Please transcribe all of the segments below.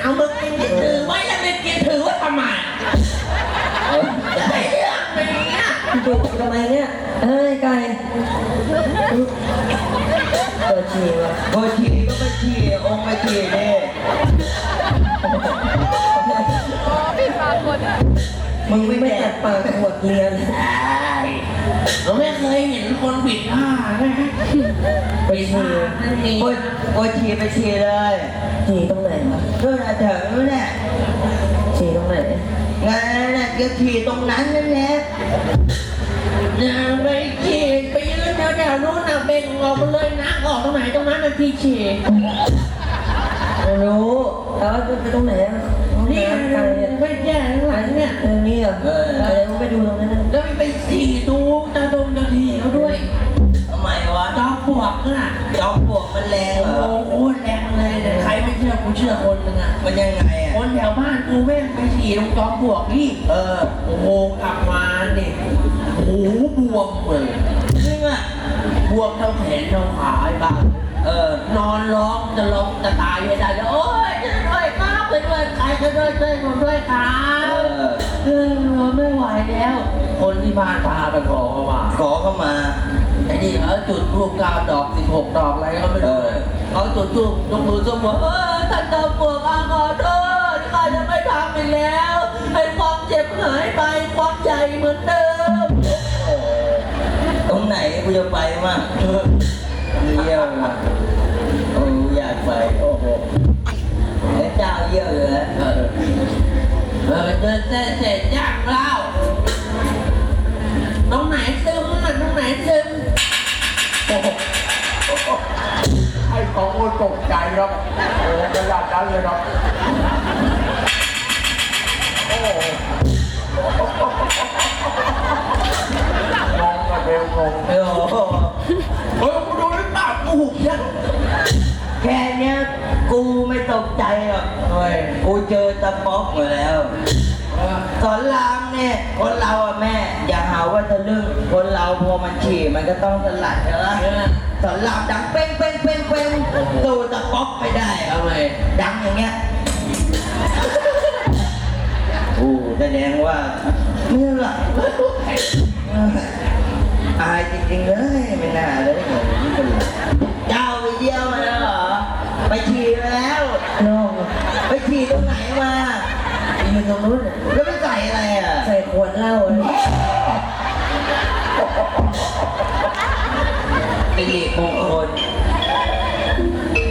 เนี่ยเอามากินถือไว้แล้วไม่กินถือว่าทำไมจะได้เรื่องไปเนี่ยดุทำไมเนี่ยเฮ้ยไก่เปิดฉี่วะโอชีก็ไปชีองค์ไปชีนี่มึงไม่ตัดปากขวดเรียน เราไม่เคยเห็นคนปิดผ้าไหมไปฉี่นั่นเองโอโอชีไปชีเลยฉี่ตรงไหนวะนู่นน่ะเถอะนู่นน่ะฉี่ตรงไหนงานน่ะก็ชีตรงนั้นนั่นแหละอย่าไปฉีดไปยืนแถวๆนู้นน่ะเบ่งออกมาเลยนะออกตรงไหนตรงนั้นน่ะพี่ฉีดไม่รู้แล้วจะไปตรงไหนอะห้องนี่น้ำไก่เนี่ยไม่แย่ข้างหลังเนี่ยเออนี่เหรออะไรมึงไปดูตรงนั้นนะแล้วไปฉีดดูตาด มปลวกมันแรงโอ้เหรอโหแรงเลยเนี่ยใครไม่เชื่อกูเชื่อคนหนึงอะ มันยังไงคอะ นแถวบ้านกูแม่งไปฉี่ตรงจอมปลวกนี่ เออ โอ้โหกลับมาเนี่ยหูบวมเลยจริงอะ บวมเท่าแขนเท่าขาไอ้บ้าเออ นอนร้องจะร้องจะตายไม่ได้เลยโอ๊ยช่วยด้วยครับช่วยด้วยใครช่วยด้วยช่วยผมด้วยครัเอบอ เออไม่ไหวแล้ว คนที่บ้านพาไปขอเข้ามาขอเข้ามา ไอ้นี่เขาจุดทูบเก้าดอกสิบหกดอกอะไรก็ไม่รู้เลยเขาจุดทูบยกมือสมบูรณ์เออท่านตาปวกอาขอโทษข้าจะไม่ทำอีกแล้ว ให้ความเจ็บหายไปความใหญ่เหมือนเดิมตรงไหนกูจะไปมั่งเยี่ยมอะโอ้อยากไปโอ้โหแล้วเจ้าเยี่ยมเลยนะเออเออเดินเส้นเสร็จย่างเล่า ตรงไหนซึมอะตรงไหนซึมให้ของคนตกใจครับโอ้ขนาดนั้นเลยครับโอ้งงกับเบลงงโอ้โหเออกูดูหรือเปล่ากูหุบยังแค่เนี้ยกูไม่ตกใจหรอกเฮ้ยกูเจอตะป๊อกมาแล้วเออ สอนรามเนี่ยคนเราอะแม่ อย่าหาว่าทะลึ่งคนเราพอมันฉี่มันก็ต้องสลัดใช่ไหมเออสอนรามดังเป้งเป้งเป้งเป้งตูตะป๊อกไม่ได้ทำไมดังอย่างเงี้ยโอ้แสดงว่าเมื่อไหร่อายจริงๆเลยไม่น่าเลยเจ้าไปเยี่ยมมาแล้วเหรอไปฉี่มาแล้วน้องไปฉี่ตรงไหนมา อยู่ตรงนู้นน่ะแล้วไปใส่อะไรอะใส่ขวดเหล้าเลยสิริมงคล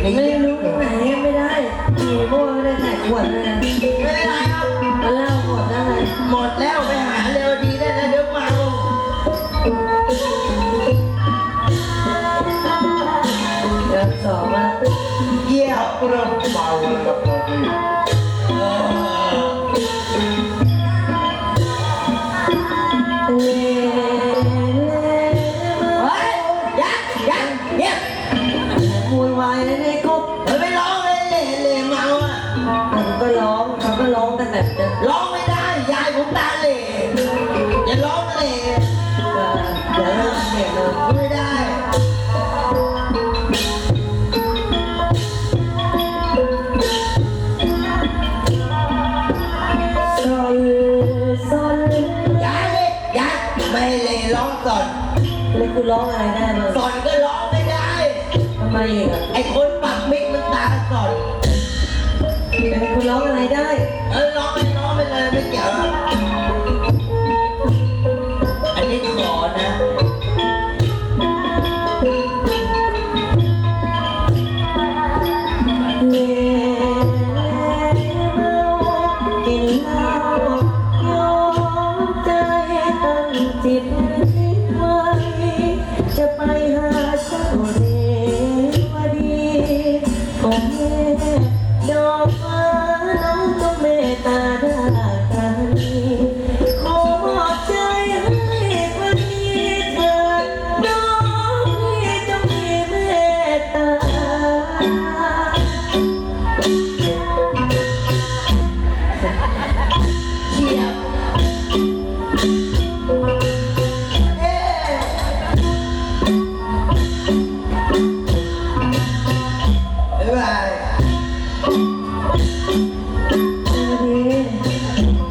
นี่ไม่รู้ตรงไหนไม่ได้ฉี่มั่วไม่ได้ใส่ขวดเลยนะไม่เป็นไรครับมันเหล้าหมดได้หมดแล้วไปหาเร็วดีได้แล้วเดี๋ยวเมาเดี๋ยวสองมาเยี่ยวเริ่มเมาแล้วครับ ร้องไม่ได้ยายผมตาเล่อย่าร้องเล่เดี๋ยวเริ่มเสียงเลยไม่ได้ยายเลยยายไม่ให้เล่ร้องก่อนแล้วกูร้องอะไรได้มั้งก่อนก็ร้องไม่ได้ ทำไมอีกอะไอ้คนปักมิกมันตาก่อนเป็นกูร้องอะไรได้ เออ